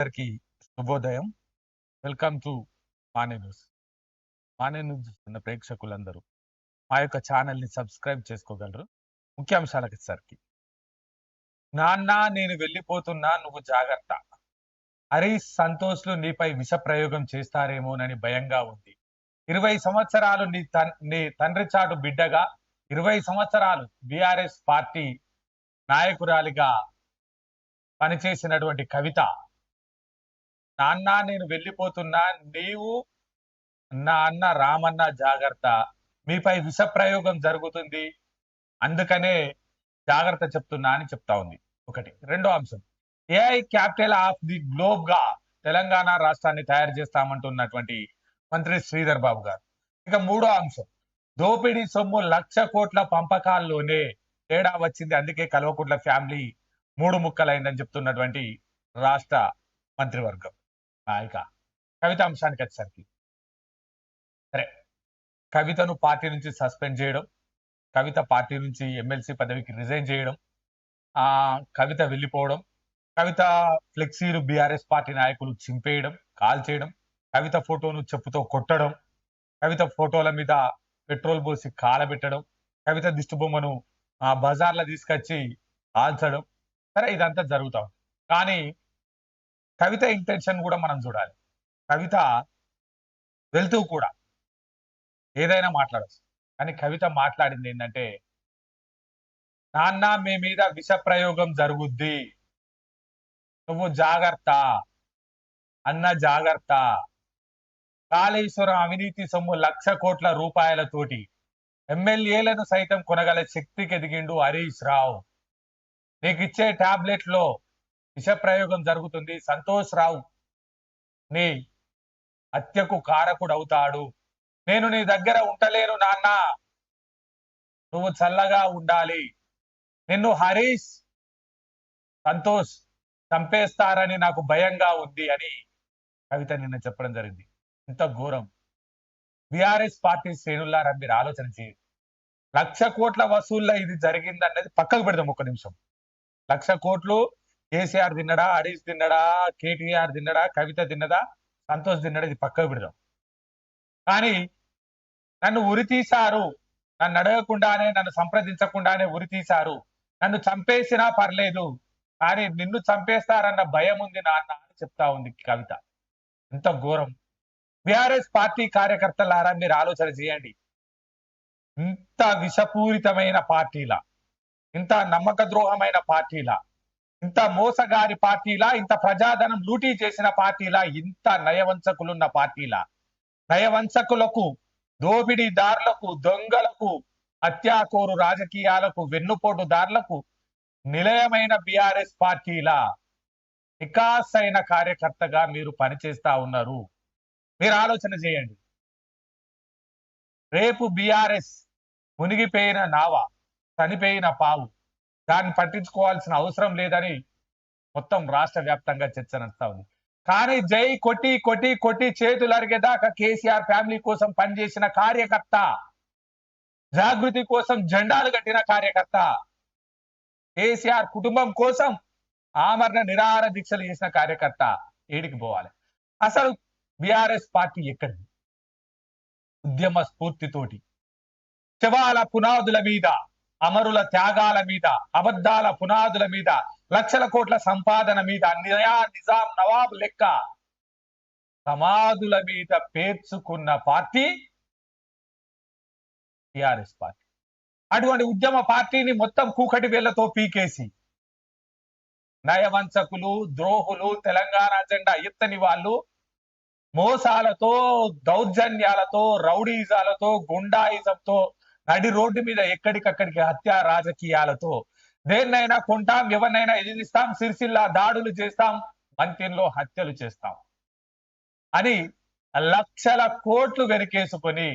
అందరికీ శుభోదయం. Welcome to మానే న్యూస్. మానే న్యూస్ చూస్తున్న ప్రేక్షకులందరూ మా యొక్క ఛానల్ని సబ్స్క్రైబ్ చేసుకోగలరు. ముఖ్యాంశాలకు సరికి. నాన్న నేను వెళ్ళిపోతున్నా నువ్వు జాగ్రత్త. హరీష్ సంతోష్లు నీపై విష ప్రయోగం చేస్తారేమోనని భయంగా ఉంది. ఇరవై సంవత్సరాలు నీ తన్ నీ తండ్రి చాటు బిడ్డగా ఇరవై సంవత్సరాలు బీఆర్ఎస్ పార్టీ నాయకురాలిగా పనిచేసినటువంటి కవిత నాన్న నేను వెళ్ళిపోతున్నా. నీవు నా అన్న రామన్న జాగ్రత్త. మీపై విష ప్రయోగం జరుగుతుంది. అందుకనే జాగ్రత్త చెప్తున్నా అని చెప్తా ఉంది. ఒకటి. రెండో అంశం. ఏఐ క్యాపిటల్ ఆఫ్ ది గ్లోబ్గా తెలంగాణ రాష్ట్రాన్ని తయారు చేస్తామంటున్నటువంటి మంత్రి శ్రీధర్ బాబు గారు. ఇక మూడో అంశం. దోపిడీ సొమ్ము లక్ష కోట్ల పంపకాల్లోనే తేడా వచ్చింది. అందుకే కల్వకుంట్ల ఫ్యామిలీ మూడు ముక్కలైందని చెప్తున్నటువంటి రాష్ట్ర మంత్రివర్గం. ఇక కవిత అంశానికి వచ్చేసరికి. సరే. కవితను పార్టీ నుంచి సస్పెండ్ చేయడం కవిత పార్టీ నుంచి ఎమ్మెల్సీ పదవికి రిజైన్ చేయడం ఆ కవిత వెళ్ళిపోవడం కవిత ఫ్లెక్సీలు బీఆర్ఎస్ పార్టీ నాయకులు చింపేయడం కాల్ చేయడం కవిత ఫోటోను చెప్పుతో కొట్టడం కవిత ఫోటోల మీద పెట్రోల్ పోసి కాలబెట్టడం కవిత దిష్టిబొమ్మను ఆ బజార్లో తీసుకొచ్చి కాల్చడం. సరే ఇదంతా జరుగుతాం కానీ కవిత ఇంటెన్షన్ కూడా మనం చూడాలి. కవిత వెళ్తూ కూడా ఏదైనా మాట్లాడచ్చు. కానీ కవిత మాట్లాడింది ఏంటంటే నాన్న మీ మీద విష ప్రయోగం జరుగుద్ది. నువ్వు జాగ్రత్త. అన్న జాగ్రత్త. కాళేశ్వరం అవినీతి సొమ్ము లక్ష కోట్ల రూపాయలతోటి ఎమ్మెల్యేలను సైతం కొనగల శక్తికి ఎదిగిండు హరీష్ రావు. నీకు ఇచ్చే టాబ్లెట్ విషప్రయోగం విష ప్రయోగం జరుగుతుంది. సంతోష్ రావు నీ హత్యకు కారకుడు అవుతాడు నేను నీ దగ్గర ఉంటలేను నాన్న. నువ్వు చల్లగా ఉండాలి. నిన్ను హరీష్ సంతోష్ చంపేస్తారని నాకు భయంగా ఉంది అని కవిత నిన్న చెప్పడం జరిగింది. ఇంత ఘోరం. బీఆర్ఎస్ పార్టీ శ్రేణులారా మీరు ఆలోచన చేయండి. లక్ష కోట్ల వసూళ్ళ ఇది జరిగింది అన్నది పక్కకు పెడదాం ఒక నిమిషం. లక్ష కోట్లు కేసీఆర్ తిన్నడా హరీష్ తిన్నడా కేటీఆర్ తిన్నడా కవిత తిన్నదా సంతోష్ తిన్నడా ఇది పక్కకు పెడదాం. కానీ నన్ను ఉరి తీశారు నన్ను అడగకుండానే నన్ను సంప్రదించకుండానే ఉరి తీశారు. నన్ను చంపేసినా పర్లేదు కానీ నిన్ను చంపేస్తారన్న భయం ఉంది నాన్న అని చెప్తా ఉంది కవిత. ఎంత ఘోరం. బీఆర్ఎస్ పార్టీ కార్యకర్తలారా మీరు ఆలోచన చేయండి. ఇంత విషపూరితమైన పార్టీలా ఇంత నమ్మక ద్రోహమైన పార్టీలా ఇంత మోసగారి పార్టీలా ఇంత ప్రజాధనం లూటీ చేసిన పార్టీలా ఇంత నయవంచకులున్న పార్టీలా? నయవంచకులకు దోపిడీదారులకు దొంగలకు హత్యాకోరు రాజకీయాలకు వెన్నుపోటుదారులకు నిలయమైన బిఆర్ఎస్ పార్టీలా? వికాస్ అయిన కార్యకర్తగా మీరు పనిచేస్తా ఉన్నారు. మీరు ఆలోచన చేయండి. రేపు బీఆర్ఎస్ మునిగిపోయిన నావ చనిపోయిన పావు. దాన్ని పట్టించుకోవాల్సిన అవసరం లేదని మొత్తం రాష్ట్ర వ్యాప్తంగా చర్చ నడుస్తా ఉంది. కానీ జై కొట్టి కొట్టి కొట్టి చేతులు అరిగేదాకా కేసీఆర్ ఫ్యామిలీ కోసం పనిచేసిన కార్యకర్త జాగృతి కోసం జెండాలు కట్టిన కార్యకర్త కేసీఆర్ కుటుంబం కోసం ఆమరణ నిరాహార దీక్షలు చేసిన కార్యకర్త ఏడికి పోవాలి. అసలు బీఆర్ఎస్ పార్టీ ఎక్కడి ఉద్యమ స్ఫూర్తితోటి శవాల పునాదుల మీద అమరుల త్యాగాల మీద అబద్ధాల పునాదుల మీద లక్షల కోట్ల సంపాదన మీద నియా నిజాం నవాబ్ లెక్క సమాధుల మీద పేర్చుకున్న పార్టీ టిఆర్ఎస్ పార్టీ. అటువంటి ఉద్యమ పార్టీని మొత్తం కూకటి వేళ్ళతో పీకేసి నయవంచకులు ద్రోహులు తెలంగాణ జెండా ఎత్తని వాళ్ళు మోసాలతో దౌర్జన్యాలతో రౌడీజాలతో గుండాయిజంతో నడి రోడ్డు మీద ఎక్కడికక్కడికి హత్య రాజకీయాలతో దేన్నైనా కొంటాం ఎవరినైనా ఎదిరిస్తాం సిరిసిల్ల దాడులు చేస్తాం మంత్యంలో హత్యలు చేస్తాం అని లక్షల కోట్లు వెనకేసుకొని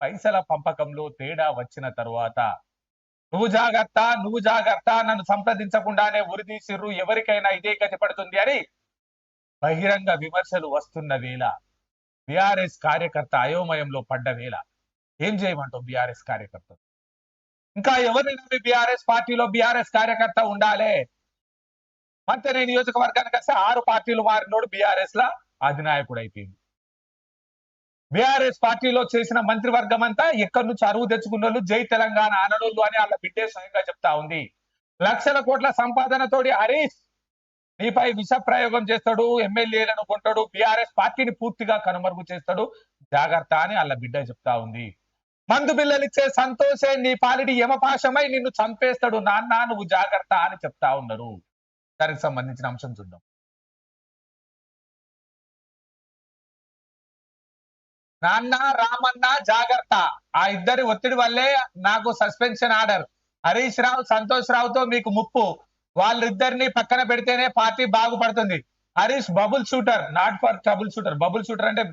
పైసల పంపకంలో తేడా వచ్చిన తరువాత నువ్వు జాగ్రత్త నువ్వు జాగ్రత్త నన్ను సంప్రదించకుండానే ఉరితీసిర్రు ఎవరికైనా ఇదే గతి పడుతుంది అని బహిరంగ విమర్శలు వస్తున్న వేళ బీఆర్ఎస్ కార్యకర్త అయోమయంలో పడ్డ వేళ. ఏం చేయమంటావు బీఆర్ఎస్ కార్యకర్త? ఇంకా ఎవరిని నమ్మి బీఆర్ఎస్ పార్టీలో బీఆర్ఎస్ కార్యకర్త ఉండాలి? మంత్రి నియోజకవర్గానికి వస్తే ఆరు పార్టీలు మారినోడు బీఆర్ఎస్ లా అధినాయకుడు అయిపోయింది బీఆర్ఎస్ పార్టీలో చేసిన మంత్రివర్గం అంతా ఎక్కడి నుంచి అరువు తెచ్చుకున్న జై తెలంగాణ అనడోళ్ళు అని వాళ్ళ బిడ్డే స్వయంగా చెప్తా ఉంది. లక్షల కోట్ల సంపాదనతోటి హరీష్ నీపై విష ప్రయోగం చేస్తాడు ఎమ్మెల్యేలను కొంటాడు బీఆర్ఎస్ పార్టీని పూర్తిగా కనుమరుగు చేస్తాడు. జాగ్రత్త అని వాళ్ళ బిడ్డ చెప్తా ఉంది. మందు బిల్లలిచ్చే సంతోషే నీ పాలిటి యమపాశమై నిన్ను చంపేస్తాడు. నాన్న నువ్వు జాగ్రత్త అని చెప్తా ఉన్నారు. దానికి సంబంధించిన అంశం చూద్దాం. నాన్న రామన్న జాగ్రత్త. ఆ ఇద్దరి ఒత్తిడి వల్లే నాకు సస్పెన్షన్ ఆర్డర్. హరీష్ రావు సంతోష్ రావుతో మీకు ముప్పు. వాళ్ళిద్దరిని పక్కన పెడితేనే పార్టీ బాగుపడుతుంది. Harish bubble shooter not for trouble shooter. Bubble shooter అంటే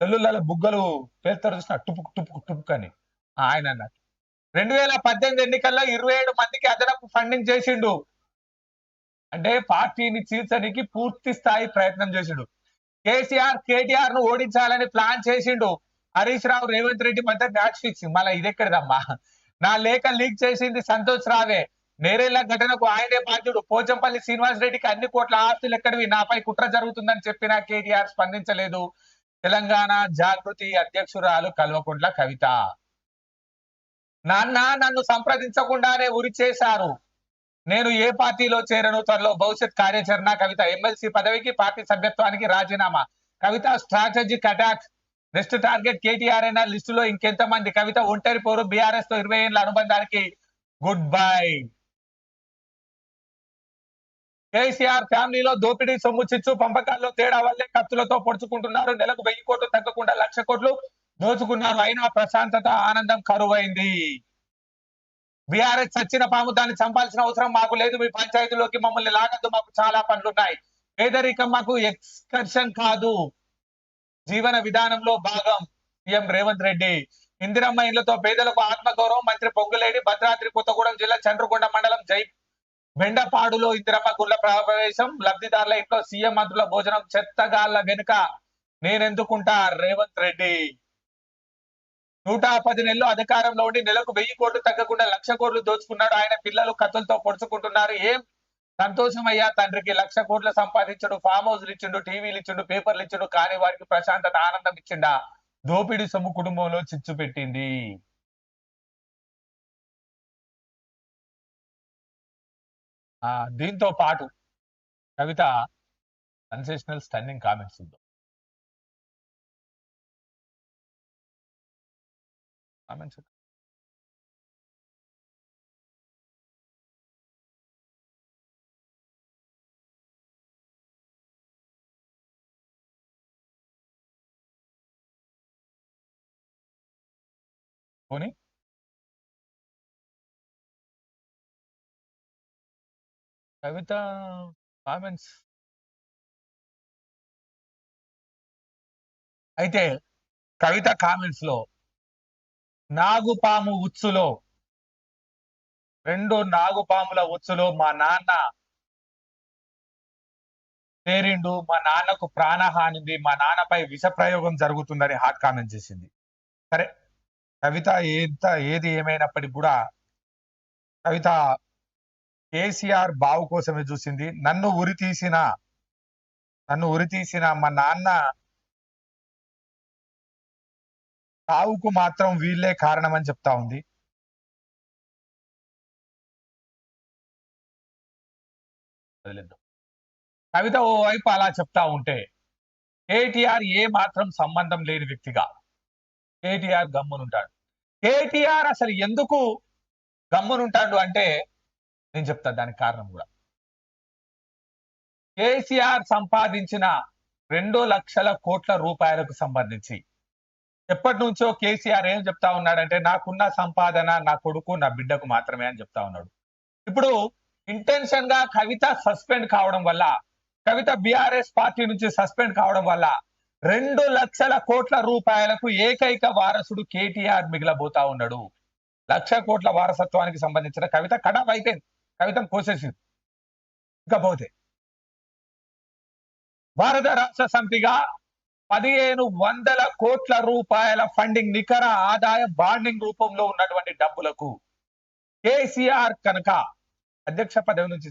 ఈ బుగ్గలు పేలుతారు చూసిన టుపుక్ టుపుక్ టుపుక్ అని. ఆయన అన్నట్టు. రెండు వేల పద్దెనిమిది ఎన్నికల్లో ఇరవై ఏడు మందికి అదనపు ఫండింగ్ చేసిండు. అంటే పార్టీని చీల్చడానికి పూర్తి స్థాయి ప్రయత్నం చేసిండు. కేసీఆర్ కేటీఆర్ను ఓడించాలని ప్లాన్ చేసిండు. హరీష్ రావు రేవంత్ రెడ్డి మధ్య మ్యాచ్ ఫిక్సింగ్ మళ్ళీ ఇదెక్కడిదమ్మా నా లేఖ లీక్ చేసింది సంతోష్ రావే. నేరేళ్ళ ఘటనకు ఆయనే బాధ్యుడు. పోచంపల్లి శ్రీనివాస్ రెడ్డికి అన్ని కోట్ల ఆస్తులు ఎక్కడివి నాపై కుట్ర జరుగుతుందని చెప్పిన కేటీఆర్ స్పందించలేదు. తెలంగాణ జాగృతి అధ్యక్షురాలు కల్వకుంట్ల కవిత. నాన్న నన్ను సంప్రదించకుండానే ఉరి చేశారు. నేను ఏ పార్టీలో చేరను త్వరలో భవిష్యత్ కార్యాచరణ కవిత ఎమ్మెల్సీ పదవికి పార్టీ సభ్యత్వానికి రాజీనామా. Kavitha strategic attack next target KTR అయినా లిస్టులో ఇంకెంత మంది కవిత ఒంటరి పోరు బీఆర్ఎస్తో ఇరవై ఏళ్ళ అనుబంధానికి గుడ్ బై. కేసీఆర్ ఫ్యామిలీలో దోపిడీ సొమ్ము చిచ్చు పంపకాల్లో తేడా వల్లే ఖర్చులతో పొడుచుకుంటున్నారు. నెలకు వెయ్యి కోట్లు తగ్గకుండా లక్ష కోట్లు దోచుకున్నారు. అయినా ప్రశాంతత ఆనందం కరువైంది. బీఆర్ఎస్ చచ్చిన పాము దాన్ని చంపాల్సిన అవసరం మాకు లేదు. మీ పంచాయతీలోకి మమ్మల్ని లాగద్దు. మాకు చాలా పనులున్నాయి. పేదరికం మాకు ఎక్స్కర్షన్ కాదు. జీవన విధానంలో భాగం. సీఎం రేవంత్ రెడ్డి. ఇందిరమ్మ ఇళ్ళతో పేదలకు ఆత్మగౌరవం. మంత్రి పొంగులేడి భద్రాద్రి కొత్తగూడెం జిల్లా చంద్రకొండ మండలం జై వెండపాడులో ఇందిరమ్మ గుళ్ళ ప్రవేశం. లబ్ధిదారుల ఇంట్లో సీఎం మంత్రుల భోజనం చెత్తగాళ్ళ వెనుక నేనెందుకుంటా? రేవంత్ రెడ్డి. నూట పది నెలలు అధికారంలో ఉండి నెలకు వెయ్యి కోట్లు తగ్గకుండా లక్ష కోట్లు దోచుకున్నాడు. ఆయన పిల్లలు కత్తులతో పొడుచుకుంటున్నారు. ఏం? సంతోషం అయ్యా తండ్రికి. లక్ష కోట్లు సంపాదించడు ఫామ్ హౌస్లు ఇచ్చిండు టీవీలు ఇచ్చిండు పేపర్లు ఇచ్చిండు కానీ వారికి ప్రశాంతత ఆనందం ఇచ్చిండా? దోపిడీ సొమ్ము కుటుంబంలో చిచ్చు పెట్టింది. దీంతో పాటు కవిత సెన్సేషనల్ స్టన్నింగ్ కామెంట్స్ ఉందో కామెంట్స్ పోనీ? కవిత కామెంట్స్. అయితే కవిత కామెంట్స్లో నాగుపాము ఉచ్చులో రెండు నాగుపాముల ఉచ్చులో మా నాన్న చేరిండు మా నాన్నకు ప్రాణహాని ఉంది మా నాన్నపై విష ప్రయోగం జరుగుతుందని హాట్ కామెంట్ చేసింది. సరే కవిత ఎంత ఏది ఏమైనప్పటికీ కూడా కవిత కేసీఆర్ బావు కోసమే చూసింది. నన్ను ఉరి తీసిన నన్ను ఉరి తీసిన మా నాన్న సావుకు మాత్రం వీళ్ళే కారణం చెప్తా ఉంది. కవిత ఓ వైపు అలా చెప్తా ఉంటే కేటీఆర్ ఏ మాత్రం సంబంధం లేని వ్యక్తిగా. కేటీఆర్ గమ్మునుంటాడు. కేటీఆర్ అసలు ఎందుకు గమ్మునుంటాడు అంటే నేను చెప్తా దానికి కారణం కూడా. కేసీఆర్ సంపాదించిన రెండు లక్షల కోట్ల రూపాయలకు సంబంధించి ఎప్పటి నుంచో కేసీఆర్ ఏం చెప్తా ఉన్నాడంటే నాకున్న సంపాదన నా కొడుకు నా బిడ్డకు మాత్రమే అని చెప్తా ఉన్నాడు. ఇప్పుడు ఇంటెన్షన్గా కవిత సస్పెండ్ కావడం వల్ల కవిత బీఆర్ఎస్ పార్టీ నుంచి సస్పెండ్ కావడం వల్ల రెండు లక్షల కోట్ల రూపాయలకు ఏకైక వారసుడు కేటీఆర్ మిగిలబోతా ఉన్నాడు. లక్ష కోట్ల వారసత్వానికి సంబంధించిన కవిత కడ అయిపోయింది. కవితం కోసేసింది. ఇకపోతే భారత రాష్ట్ర సమితిగా పదిహేను వందల కోట్ల రూపాయల ఫండింగ్ నికర ఆదాయ బాండింగ్ రూపంలో ఉన్నటువంటి డబ్బులకు కేసీఆర్ కనుక అధ్యక్ష పదవి నుంచి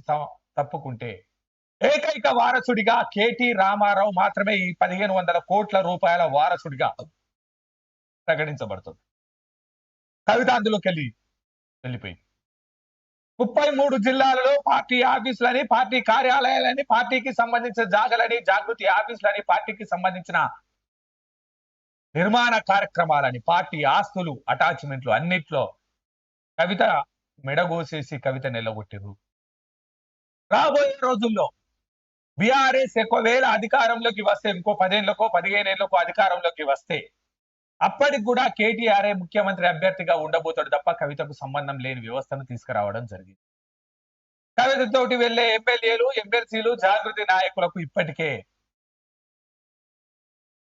తప్పుకుంటే ఏకైక వారసుడిగా కేటీ రామారావు మాత్రమే ఈ పదిహేను వందల కోట్ల రూపాయల వారసుడిగా ప్రకటించబడుతుంది. కవిత అందులోకి వెళ్ళి వెళ్ళిపోయింది. ముప్పై మూడు జిల్లాలలో పార్టీ ఆఫీసులని పార్టీ కార్యాలయాలని పార్టీకి సంబంధించిన జాగలని జాగృతి ఆఫీసులని పార్టీకి సంబంధించిన నిర్మాణ కార్యక్రమాలని పార్టీ ఆస్తులు అటాచ్మెంట్లు అన్నిట్లో కవిత మెడగోసేసి కవిత నిలగొట్టిరు రాబోయే రోజుల్లో బీఆర్ఎస్ ఒకవేళ అధికారంలోకి వస్తే ఇంకో పదేళ్ళకో పదిహేనేళ్ళకో అధికారంలోకి వస్తే అప్పటికి కూడా కేటీఆర్ఏ ముఖ్యమంత్రి అభ్యర్థిగా ఉండబోతాడు తప్ప కవితకు సంబంధం లేని వ్యవస్థను తీసుకురావడం జరిగింది. కవితతోటి వెళ్ళే ఎమ్మెల్యేలు ఎమ్మెల్సీలు జాగృతి నాయకులకు ఇప్పటికే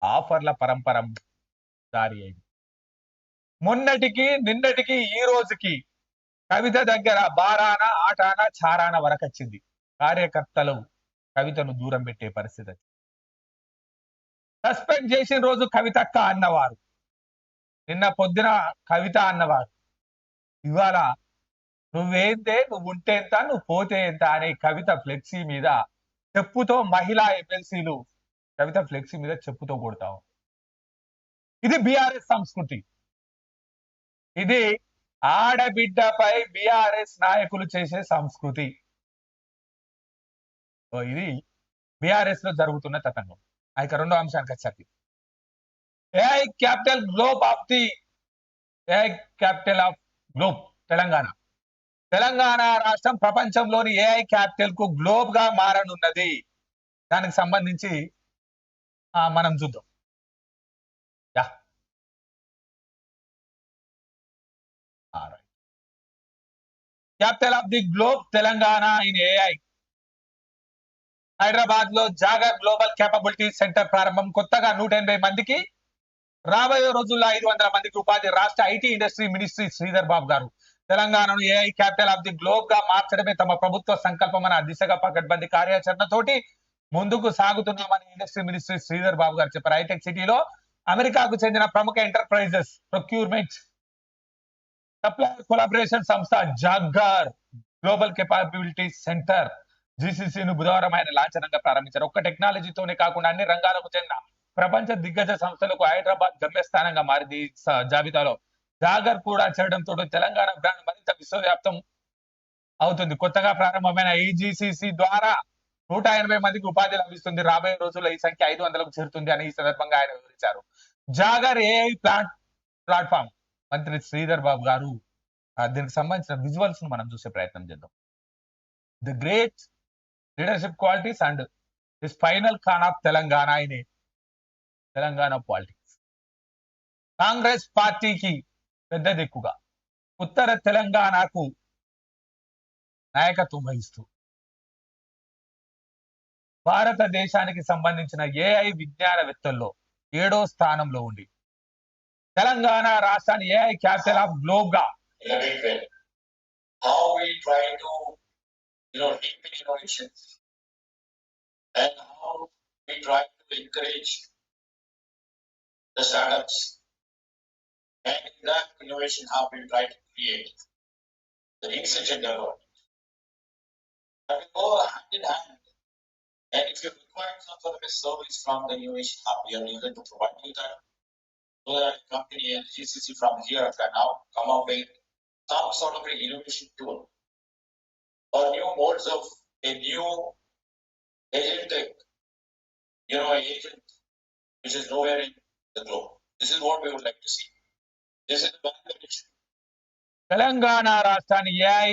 ఆఫర్ల పరంపర దారి అయింది. మొన్నటికి నిన్నటికి ఈ రోజుకి కవిత దగ్గర బారాన ఆటాన చారాన వరకొచ్చింది కార్యకర్తలు కవితను దూరం పెట్టే పరిస్థితి సస్పెండ్ చేసిన రోజు కవితక్క అన్నవారు. నిన్న పొద్దున కవిత అన్నవారు ఇవాళ నువ్వేంతే నువ్వు ఉంటే ఎంత నువ్వు పోతే ఎంత అనే కవిత ఫ్లెక్సీ మీద చెప్పుతో మహిళా ఎమ్మెల్సీలు కవిత ఫ్లెక్సీ మీద చెప్పుతో కొడతావు ఇది బీఆర్ఎస్ సంస్కృతి. ఇది ఆడబిడ్డపై బీఆర్ఎస్ నాయకులు చేసే సంస్కృతి. ఇది బీఆర్ఎస్లో జరుగుతున్న తతంగం. ఆ రెండో అంశానికి వచ్చేది AI capital globe of the AI capital of globe? Telangana. Telangana రాష్ట్రం ప్రపంచంలోని ఏఐ క్యాపిటల్కు గ్లోబ్గా మారనున్నది? దానికి సంబంధించి మనం చూద్దాం. Yeah. Capital of the globe Telangana in AI హైదరాబాద్లో జాగర్ గ్లోబల్ కేపబిలిటీ సెంటర్ ప్రారంభం. కొత్తగా నూట ఎనభై మందికి రాబోయే రోజుల్లో ఐదు వందల మందికి ఉపాధి రాష్ట్ర IT industry ministry Sridhar Babu garu. తెలంగాణను ఏఐ క్యాపిటల్ ఆఫ్ ది గ్లోబ్గా మార్చడమే తమ ప్రభుత్వ సంకల్పమన్న దిశగా పకడ్బందీ కార్యాచరణతోటి ముందుకు సాగుతున్నామని ఇండస్ట్రీ మినిస్ట్రీ శ్రీధర్ బాబు గారు చెప్పారు. హైటెక్ సిటీలో అమెరికాకు చెందిన ప్రముఖ ఎంటర్ప్రైజెస్ ప్రొక్యూర్మెంట్ సప్లై కొలాబరేషన్ సంస్థ Jaggaer global capability centre GCC ను బుధవారం ఆయన లాంఛనంగా ప్రారంభించారు. ఒక్క టెక్నాలజీతోనే కాకుండా అన్ని రంగాలకు చెందిన ప్రపంచ దిగ్గజ సంస్థలకు హైదరాబాద్ గమ్యస్థానంగా మారింది జాబితాలో. జాగర్ కూడా చేరడంతో తెలంగాణ బ్రాండ్ మరింత విశ్వవ్యాప్తం అవుతుంది. కొత్తగా ప్రారంభమైన ఈజీసీసీ ద్వారా నూట ఎనభై మందికి ఉపాధి లభిస్తుంది. రాబోయే రోజుల్లో ఈ సంఖ్య ఐదు వందలకు చేరుతుంది అని ఈ సందర్భంగా ఆయన వివరించారు. జాగర్ ఏఐ ప్లాట్ ప్లాట్ఫామ్ మంత్రి శ్రీధర్ బాబు గారు దీనికి సంబంధించిన విజువల్స్ను మనం చూసే ప్రయత్నం చేద్దాం. The great leadership qualities and this final Khan of Telangana in Telangana politics. Congress పార్టీకి పెద్ద దిక్కుగా ఉత్తర తెలంగాణకు నాయకత్వం వహిస్తూ భారతదేశానికి సంబంధించిన ఏఐ విజ్ఞానవేత్తల్లో ఏడో స్థానంలో ఉండి తెలంగాణ రాష్ట్రాన్ని ఏఐ క్యాపిటల్ ఆఫ్ గ్లోబ్గా and how we try to encourage the startups. And in that innovation hub, we try to create the research and development. That will go hand in hand. And if you require some sort of a service from the innovation hub, we are eager to provide you that. So that company and GCC from here can now come up with some sort of an innovation tool or new modes of a new agentic, you know, agent which is nowhere in the globe. This is what we would like to see. This is the value Telangana రాష్ట్రాన్ని AI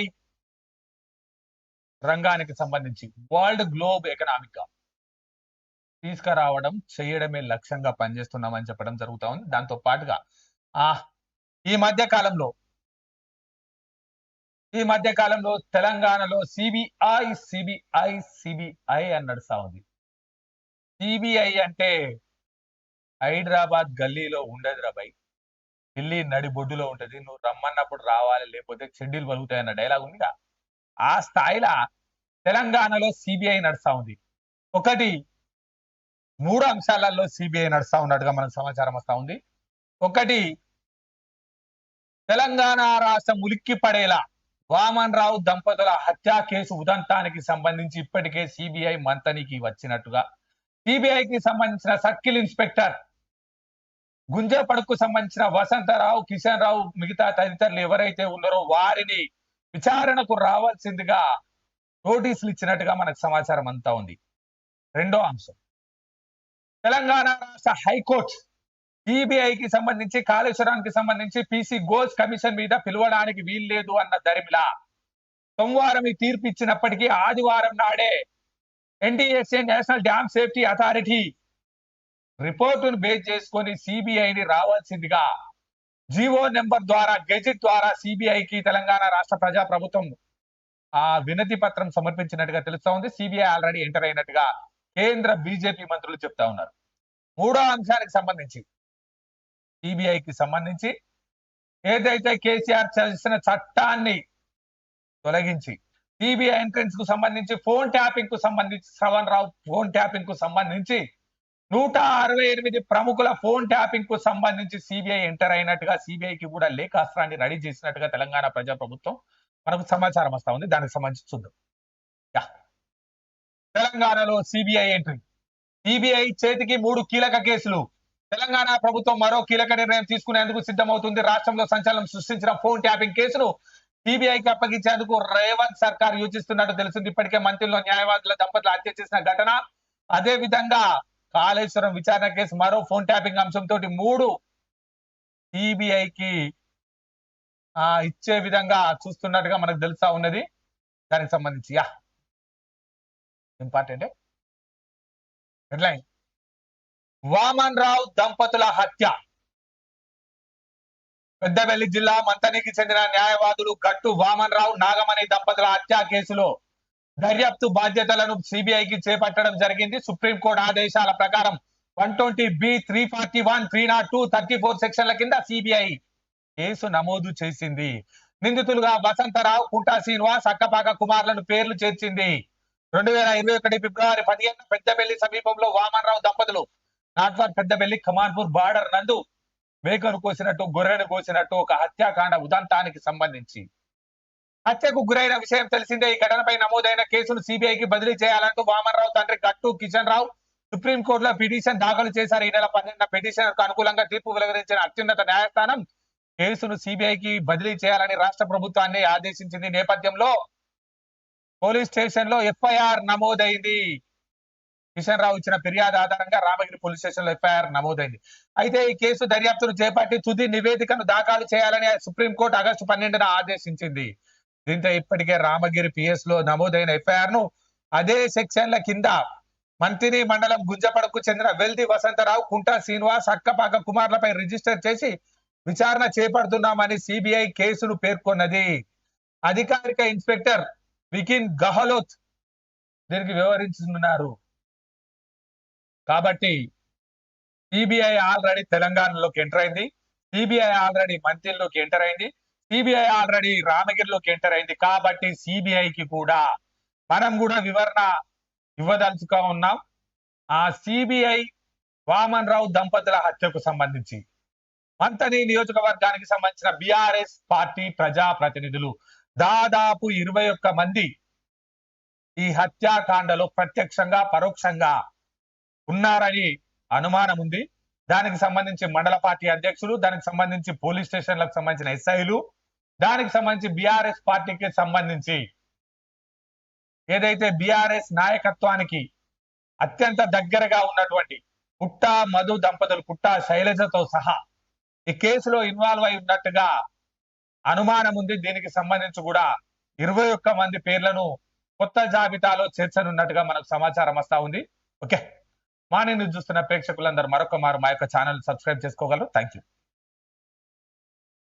రంగానికి సంబంధించి world globe ఎకనామిక్గా తీసుకురావడం చేయడమే లక్ష్యంగా పనిచేస్తున్నామని చెప్పడం జరుగుతా ఉంది దాంతో పాటుగా ఆ ఈ మధ్య కాలంలో ఈ మధ్య కాలంలో తెలంగాణలో సిబిఐ సిబిఐ సిబిఐ అని నడుస్తా ఉంది సిబిఐ అంటే హైదరాబాద్ గల్లీలో ఉండదు బై. ఢిల్లీ నడిబొడ్డులో ఉంటది. నువ్వు రమ్మన్నప్పుడు రావాలి లేకపోతే చెడ్డీలు పలుకుతాయన్న డైలాగ్ ఉందిగా? ఆ స్థాయిలో తెలంగాణలో సిబిఐ నడుస్తా ఉంది. ఒకటి మూడు అంశాలలో సిబిఐ నడుస్తా ఉన్నట్టుగా మనకు సమాచారం వస్తా ఉంది. ఒకటి తెలంగాణ రాష్ట్రం ఉలిక్కి పడేలా వామన్ రావు దంపతుల హత్యా కేసు ఉదంతానికి సంబంధించి ఇప్పటికే సిబిఐ మంతనికి వచ్చినట్టుగా. సిబిఐకి సంబంధించిన సర్కిల్ ఇన్స్పెక్టర్ గుంజపడుకు సంబంధించిన వసంతరావు కిషన్ రావు మిగతా తదితరులు ఎవరైతే ఉన్నారో వారిని విచారణకు రావాల్సిందిగా నోటీసులు ఇచ్చినట్టుగా మనకు సమాచారం అంతా ఉంది. రెండో అంశం. తెలంగాణ రాష్ట్ర హైకోర్టు సిబిఐకి సంబంధించి కాళేశ్వరానికి సంబంధించి పిసి గోల్స్ కమిషన్ మీద పిలవడానికి వీల్లేదు అన్న దరిమిలా సోమవారం ఈ తీర్పు ఇచ్చినప్పటికీ ఆదివారం నాడే NDSA national dam safety authority రిపోర్టును base చేసుకొని సిబిఐని రావాల్సిందిగా జీవో నెంబర్ ద్వారా గెజిట్ ద్వారా సిబిఐకి తెలంగాణ రాష్ట్ర ప్రజా ప్రభుత్వం ఆ వినతి పత్రం సమర్పించినట్టుగా తెలుస్తా ఉంది సిబిఐ ఆల్రెడీ ఎంటర్ అయినట్టుగా కేంద్ర బీజేపీ మంత్రులు చెప్తా ఉన్నారు. మూడో అంశానికి సంబంధించి సిబిఐకి సంబంధించి ఏదైతే కేసీఆర్ చేసిన చట్టాన్ని తొలగించి సిబిఐ ఎంట్రెన్స్కు సంబంధించి ఫోన్ ట్యాపింగ్కు సంబంధించి శ్రవణ్ రావు ఫోన్ ట్యాపింగ్కు సంబంధించి నూట అరవై ఎనిమిది ప్రముఖుల ఫోన్ ట్యాపింగ్కు సంబంధించి సిబిఐ ఎంటర్ అయినట్టుగా సిబిఐకి కూడా లేఖాస్త్రాన్ని రెడీ చేసినట్టుగా తెలంగాణ ప్రజా ప్రభుత్వం మనకు సమాచారం వస్తా ఉంది. దానికి సంబంధించి చూద్దాం. తెలంగాణలో సిబిఐ ఎంట్రీ. సిబిఐ చేతికి మూడు కీలక కేసులు. తెలంగాణ ప్రభుత్వం మరో కీలక నిర్ణయం తీసుకునేందుకు సిద్ధమవుతుంది. రాష్ట్రంలో సంచలనం సృష్టించిన ఫోన్ ట్యాపింగ్ కేసును సిబిఐకి అప్పగించేందుకు రేవంత్ సర్కార్ యోచిస్తున్నట్టు తెలిసింది. ఇప్పటికే మంత్రిలో న్యాయవాదుల దంపతులు హత్య చేసిన ఘటన. అదే విధంగా కాళేశ్వరం విచారణ కేసు మరో ఫోన్ ట్యాపింగ్ అంశంతో మూడు సిబిఐకి ఆ ఇచ్చే విధంగా చూస్తున్నట్టుగా మనకు తెలుసా ఉన్నది. దానికి సంబంధించి yeah. Important. Headline. Vaman Rao దంపతుల హత్య. పెద్దపల్లి జిల్లా మంతనికి చెందిన న్యాయవాదులు గట్టు వామన్ రావు నాగమణి దంపతుల హత్య కేసులో దర్యాప్తు బాధ్యతలను సిబిఐకి చేపట్టడం జరిగింది. సుప్రీంకోర్టు ఆదేశాల ప్రకారం one twenty B three forty one three not two thirty four సెక్షన్ల కింద సిబిఐ కేసు నమోదు చేసింది. నిందితులుగా వసంతరావు కుంటా శ్రీనివాస్ అక్కపాక కుమార్లను పేర్లు చేర్చింది. రెండు వేల ఇరవై ఒకటి ఫిబ్రవరి పదిహేను పెద్దపల్లి సమీపంలో వామన్రావు దంపతులు నాట్వార్ పెద్దపల్లి కమాన్పూర్ బార్డర్ నందు మేకను కోసినట్టు గొర్రెను కోసినట్టు ఒక హత్యాకాండ ఉదంతానికి సంబంధించి హత్యకు గురైన విషయం తెలిసిందే. ఈ ఘటనపై నమోదైన కేసును సిబిఐకి బదిలీ చేయాలంటూ వామన్రావు తండ్రి గట్టు కిషన్ రావు సుప్రీంకోర్టులో పిటిషన్ దాఖలు చేశారు. ఈ నెల పన్నెండున పిటిషనర్కు అనుకూలంగా తీర్పు వెలువరించిన అత్యున్నత న్యాయస్థానం కేసును సిబిఐకి బదిలీ చేయాలని రాష్ట్ర ప్రభుత్వాన్ని ఆదేశించింది. నేపథ్యంలో పోలీస్ స్టేషన్లో ఎఫ్ఐఆర్ నమోదైంది. కిషన్ రావు ఇచ్చిన ఫిర్యాదు ఆధారంగా రామగిరి పోలీస్ స్టేషన్లో ఎఫ్ఐఆర్ నమోదైంది. అయితే ఈ కేసు దర్యాప్తును చేపట్టి తుది నివేదికను దాఖలు చేయాలని సుప్రీంకోర్టు ఆగస్టు పన్నెండున ఆదేశించింది. దీంతో ఇప్పటికే రామగిరి పిఎస్లో నమోదైన ఎఫ్ఐఆర్ను అదే సెక్షన్ల కింద మంతిని మండలం గుంజపడకు చెందిన వెల్ది వసంతరావు కుంటా శ్రీనివాస్ అక్కపాక కుమార్లపై రిజిస్టర్ చేసి విచారణ చేపడుతున్నామని సిబిఐ కేసును పేర్కొన్నది. అధికారిక ఇన్స్పెక్టర్ వికిన్ గహలోత్ దీనికి వివరించనున్నారు కాబట్టి సిబిఐ ఆల్రెడీ తెలంగాణలోకి ఎంటర్ అయింది. సిబిఐ ఆల్రెడీ మంత్రిలోకి ఎంటర్ అయింది. సిబిఐ ఆల్రెడీ రామగిరిలోకి ఎంటర్ అయింది. కాబట్టి సిబిఐకి కూడా మనం కూడా వివరణ ఇవ్వదలుచుగా ఉన్నాం. ఆ సిబిఐ వామన్ రావు దంపతుల హత్యకు సంబంధించి మంతని నియోజకవర్గానికి సంబంధించిన బిఆర్ఎస్ పార్టీ ప్రజా ప్రతినిధులు దాదాపు ఇరవై ఒక్క మంది ఈ హత్యాకాండలో ప్రత్యక్షంగా పరోక్షంగా ఉన్నారని అనుమానం ఉంది. దానికి సంబంధించి మండల పార్టీ అధ్యక్షులు దానికి సంబంధించి పోలీస్ స్టేషన్లకు సంబంధించిన ఎస్ఐలు దానికి సంబంధించి బిఆర్ఎస్ పార్టీకి సంబంధించి ఏదైతే బిఆర్ఎస్ నాయకత్వానికి అత్యంత దగ్గరగా ఉన్నటువంటి పుట్టా మధు దంపతులు పుట్టా శైలజతో సహా ఈ కేసులో ఇన్వాల్వ్ అయి ఉన్నట్టుగా అనుమానం ఉంది. దీనికి సంబంధించి కూడా ఇరవై ఒక్క మంది పేర్లను కొత్త జాబితాలో చేర్చనున్నట్టుగా మనకు సమాచారం వస్తా ఉంది. ఓకే. మా నేను చూస్తున్న ప్రేక్షకులందరూ మరొక మారు మా యొక్క ఛానల్ సబ్స్క్రైబ్ చేసుకోగలరు. Thank you